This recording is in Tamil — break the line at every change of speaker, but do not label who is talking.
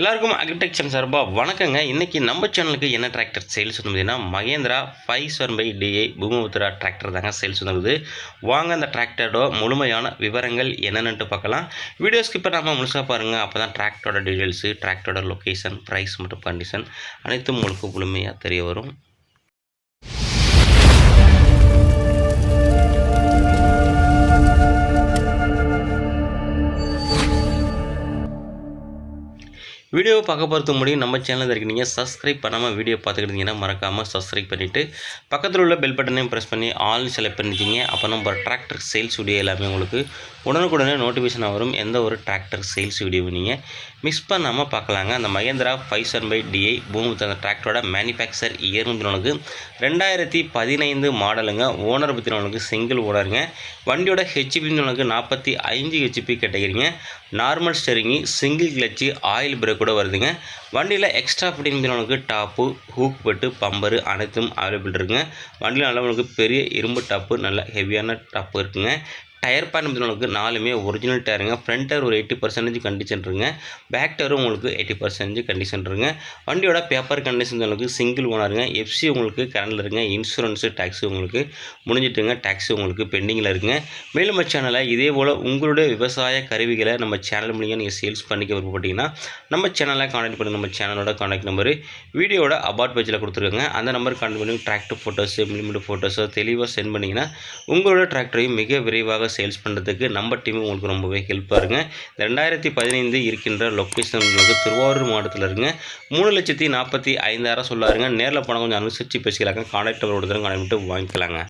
எல்லாருக்கும் அக்ரிடெக்சர் சார்பாக வணக்கங்க. இன்றைக்கி நம்ம சேனலுக்கு என்ன டிராக்டர் சேல்ஸ் வந்ததுன்னா Mahindra five seven five DI Bhoomiputra tractor தாங்க சேல்ஸ் வந்துருக்குது வாங்க அந்த டிராக்டரோட முழுமையான விவரங்கள் என்னென்னட்டு பார்க்கலாம். வீடியோ ஸ்கிப் நம்ம முழுசாக பாருங்கள் அப்போ தான் டிராக்டரோட டீட்டெயில்ஸு டிராக்டரோட லொக்கேஷன் ப்ரைஸ் மற்றும் கண்டிஷன் அனைத்தும் உங்களுக்கு முழுமையாக தெரிய வரும். வீடியோவை பார்க்க போகிறதுக்கு முடியும் நம்ம சேனலில் இருக்கீங்க சப்ஸ்கிரைப் பண்ணாமல் வீடியோ பார்த்துக்கிட்டீங்கன்னா மறக்காமல் சப்ஸ்கிரைப் பண்ணிவிட்டு பக்கத்தில் உள்ள பெல் பட்டனையும் ப்ரெஸ் பண்ணி ஆல் செலக்ட் பண்ணிக்கிங்க அப்போ நம்ம டிராக்டர் சேல்ஸ் வீடியோ எல்லாமே உங்களுக்கு உடனுக்குடனே நோட்டிஃபிகேஷன் வரும். எந்த ஒரு டிராக்டர் சேல்ஸ் வீடியோ நீங்கள் மிஸ் பண்ணாமல் பார்க்கலாங்க. அந்த Mahindra five seven five DI Bhoomi அந்த டிராக்டரோட மேனுஃபேக்சர் இயர் வந்து ரெண்டாயிரத்தி பதினைந்து மாடலுங்க ஓனர் பற்றினவங்களுக்கு சிங்கிள் ஓனருங்க. வண்டியோட ஹெச்பின்னு நாற்பத்தி ஐந்து ஹெச்பி கேட்டகிறீங்க நார்மல் ஸ்டெரிங்கி சிங்கிள் கிளச்சு ஆயில் பிரேக் கூட வருதுங்க. வண்டியில் extra fitting top hook bed bumper அனைத்தும் அவைலபிள் இருக்குங்க. வண்டியில் நல்லா உங்களுக்கு பெரிய இரும்பு டாப்பு நல்ல ஹெவியான டாப்பு இருக்குங்க. டயர் பேன் உங்களுக்கு நாலுமே ஒரிஜினல் டயருங்க. ஃப்ரண்ட் டயர் ஒரு எயிட்டி பர்சன்டேஜ் கண்டிஷன் இருங்க பேக் டயரும் உங்களுக்கு எயிட்டி பர்சன்டேஜ் கண்டிஷன் இருங்க வண்டியோட பேப்பர் கண்டிஷன் உங்களுக்கு சிங்கிள் ஓனருங்க எஃப்சி உங்களுக்கு கரண்டில் இருங்க இன்சூரன்ஸு டேக்ஸு உங்களுக்கு முடிஞ்சிட்டுங்க. டேக்ஸு உங்களுக்கு பெண்டிங்கில் இருக்குங்க. மேலும் சேனலில் சேனலை இதே போல் உங்களுடைய விவசாய கருவிகளை நம்ம சேனல் மூலியம் நீங்கள் சேல்ஸ் பண்ணிக்க விருப்பப்பட்டீங்கன்னா நம்ம சேனலை காண்டாக்ட் பண்ணுங்க நம்ம சேனலோட காண்டாக்ட் நம்பரு வீடியோட அபார்ட் பேஜில் கொடுத்துருங்க அந்த நம்பர் காண்டாக்ட் பண்ணி டிராக்டர் ஃபோட்டோஸு மில்லிமீட்டர் ஃபோட்டோஸோ தெளிவாக சென்ட் பண்ணிங்கன்னா உங்களோட டிராக்டரையும் மிக விரைவாக சேல்ஸ் பண்ணுறதுக்கு நம்ம டீம் உங்களுக்கு ரொம்பவே ஹெல்ப்பாக இருங்க ரெண்டாயிரத்தி பதினைந்து இருக்கின்ற லொக்கேஷன் உங்களுக்கு திருவாரூர் மாவட்டத்தில் இருங்க மூணு லட்சத்தி நாற்பத்தி ஐந்தாயிரம் சொல்லாருங்க. நேரில் போனால் கொஞ்சம் அனுசரித்து பேசிக்கலாங்க. காண்டாக்ட் நம்பர் கொடுத்துருங்க காண்டாக்ட் வாங்கிக்கலாங்க.